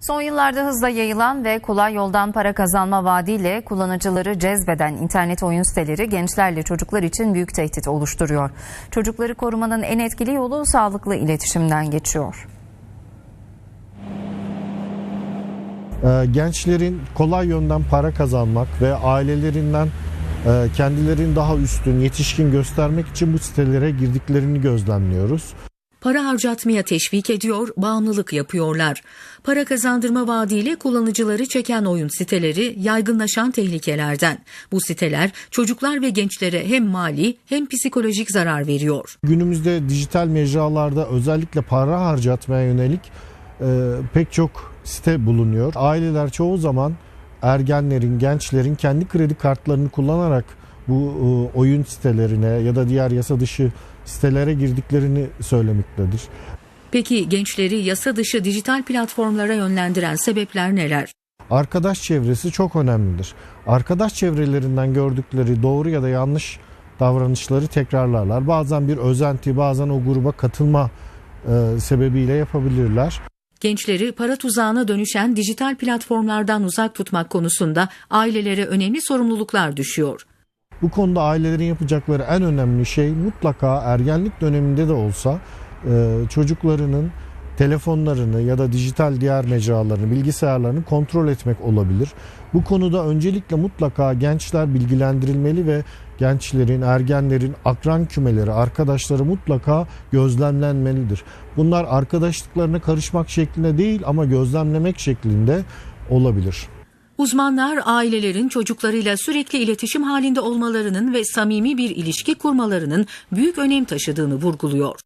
Son yıllarda hızla yayılan ve kolay yoldan para kazanma vaadiyle kullanıcıları cezbeden internet oyun siteleri gençlerle çocuklar için büyük tehdit oluşturuyor. Çocukları korumanın en etkili yolu sağlıklı iletişimden geçiyor. Ee, gençlerin kolay yönden para kazanmak ve ailelerinden e, kendilerini daha üstün, yetişkin göstermek için bu sitelere girdiklerini gözlemliyoruz. Para harcatmaya teşvik ediyor, bağımlılık yapıyorlar. Para kazandırma vaadiyle kullanıcıları çeken oyun siteleri yaygınlaşan tehlikelerden. Bu siteler çocuklar ve gençlere hem mali hem psikolojik zarar veriyor. Günümüzde dijital mecralarda özellikle para harcatmaya yönelik e, pek çok site bulunuyor. Aileler çoğu zaman ergenlerin, gençlerin kendi kredi kartlarını kullanarak bu e, oyun sitelerine ya da diğer yasa dışı sitelere girdiklerini söylemektedir. Peki gençleri yasa dışı dijital platformlara yönlendiren sebepler neler? Arkadaş çevresi çok önemlidir. Arkadaş çevrelerinden gördükleri doğru ya da yanlış davranışları tekrarlarlar. Bazen bir özenti, bazen o gruba katılma e, sebebiyle yapabilirler. Gençleri para tuzağına dönüşen dijital platformlardan uzak tutmak konusunda ailelere önemli sorumluluklar düşüyor. Bu konuda ailelerin yapacakları en önemli şey mutlaka ergenlik döneminde de olsa e, çocuklarının telefonlarını ya da dijital diğer mecralarını, bilgisayarlarını kontrol etmek olabilir. Bu konuda öncelikle mutlaka gençler bilgilendirilmeli ve gençlerin, ergenlerin akran kümeleri, arkadaşları mutlaka gözlemlenmelidir. Bunlar arkadaşlıklarına karışmak şeklinde değil ama gözlemlemek şeklinde olabilir. Uzmanlar ailelerin çocuklarıyla sürekli iletişim halinde olmalarının ve samimi bir ilişki kurmalarının büyük önem taşıdığını vurguluyor.